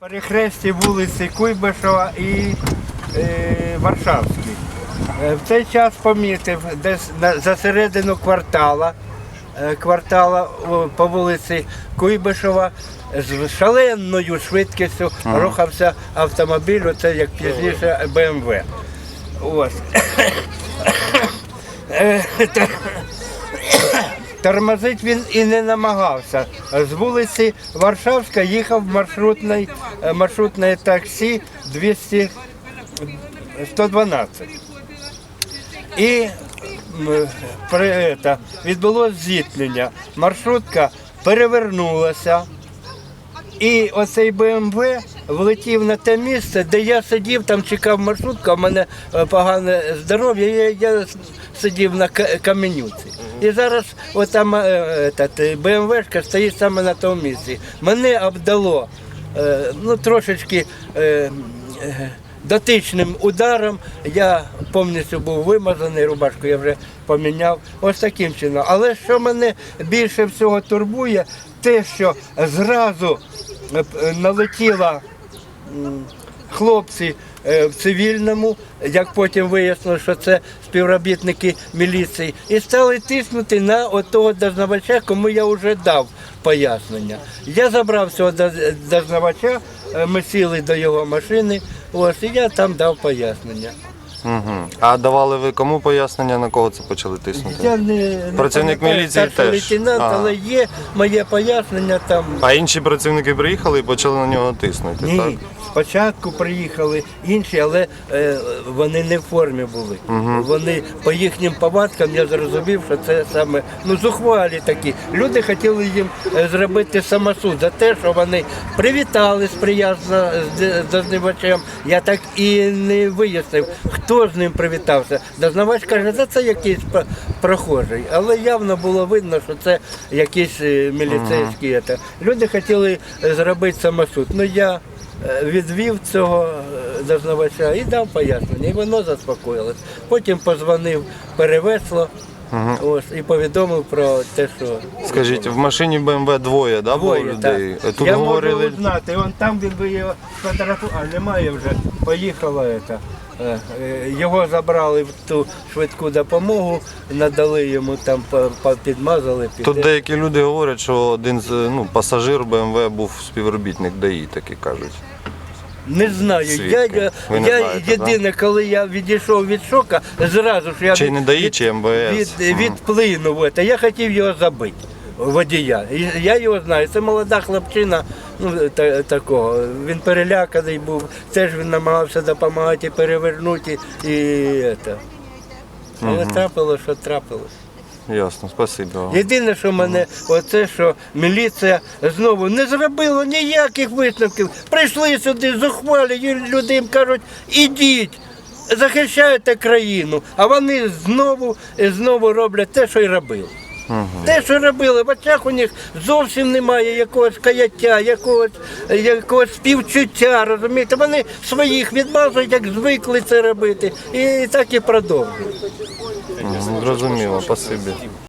Перехресті вулиці Куйбишева і е, Варшавській. Е, В цей час помітив десь за середину квартала, е, квартала по вулиці Куйбишева з шаленою швидкістю рухався автомобіль, оце як пізніше БМВ. Ось. Тормозить він і не намагався. З вулиці Варшавська їхав маршрутний, е, маршрутне таксі 200, 112. І при, это, відбулося зіткнення. Маршрутка перевернулася. І оцей БМВ влетів на те місце, де я сидів, там чекав маршрутка, у мене е, погане здоров'я, я, я сидів на каменюці. І зараз отам е, БМВшка стоїть саме на тому місці. Мене обдало е, ну, трошечки е, е, дотичним ударом. Я повністю був вимазаний, рубашку я вже поміняв. Ось таким чином. Але що мене більше всього турбує, те, що зразу е, налетіла хлопці е, в цивільному, як потім вияснилося, що це співробітники міліції, і стали тиснути на отого дознавача, кому я вже дав пояснення. Я забрав цього дознавача, е, ми сіли до його машини, ось, і я там дав пояснення. Угу. А давали ви кому пояснення, на кого це почали тиснути? Я не, не Працівник пам'ятаю, міліції старший теж? лейтенант, А. але є моє пояснення там. А інші працівники приїхали і почали на нього тиснути, так? Спочатку приїхали інші, але е, вони не в формі були. Вони по їхнім повадкам я зрозумів, що це саме ну зухвалі такі. Люди хотіли їм е, зробити самосуд за те, що вони привітались приязно з д- дознавачем. Я так і не вияснив, хто з ним привітався. Дознавач каже, «Та це якийсь прохожий. Але явно було видно, що це якийсь е, міліцейський. це. Люди хотіли е, зробити самосуд. Ну я е, відвів цього дознавача і дав пояснення, і воно заспокоїлось. Потім позвонив перевесло ось, і повідомив про те, що Скажіть, в машині БМВ двоє, да, було людей? Так. Тут я говорили. можу узнати, он там він би його сфотографував, а немає вже, поїхала ета. Е, е, Його забрали в ту швидку допомогу, надали йому там, підмазали. під- Тут деякі люди говорять, що один з ну, пасажир БМВ був співробітник ДАІ, такі кажуть. Не знаю. Я, Свідки. я, Ви не я знаєте, єдине, коли я відійшов від шока, зразу ж я Чи від- не ДАІ, від- чи МВС? від, Мгм. відплинув. Я хотів його забити. Водія. Я його знаю. Це молода хлопчина, ну та, такого. Він переляканий був. Теж він намагався допомагати і перевернути і это. Але трапилось, що трапилось. Ясно, спасибі вам. Єдине, що мене, оце, що міліція знову не зробила ніяких висновків. Прийшли сюди, зухвалі, люди їм кажуть, ідіть, захищайте країну. А вони знову, знову роблять те, що й робили. Те, що робили, в очах у них зовсім немає якогось каяття, якогось, якогось співчуття, розумієте? Вони своїх відмазують, як звикли це робити, і так і продовжують. Зрозуміло, спасибі.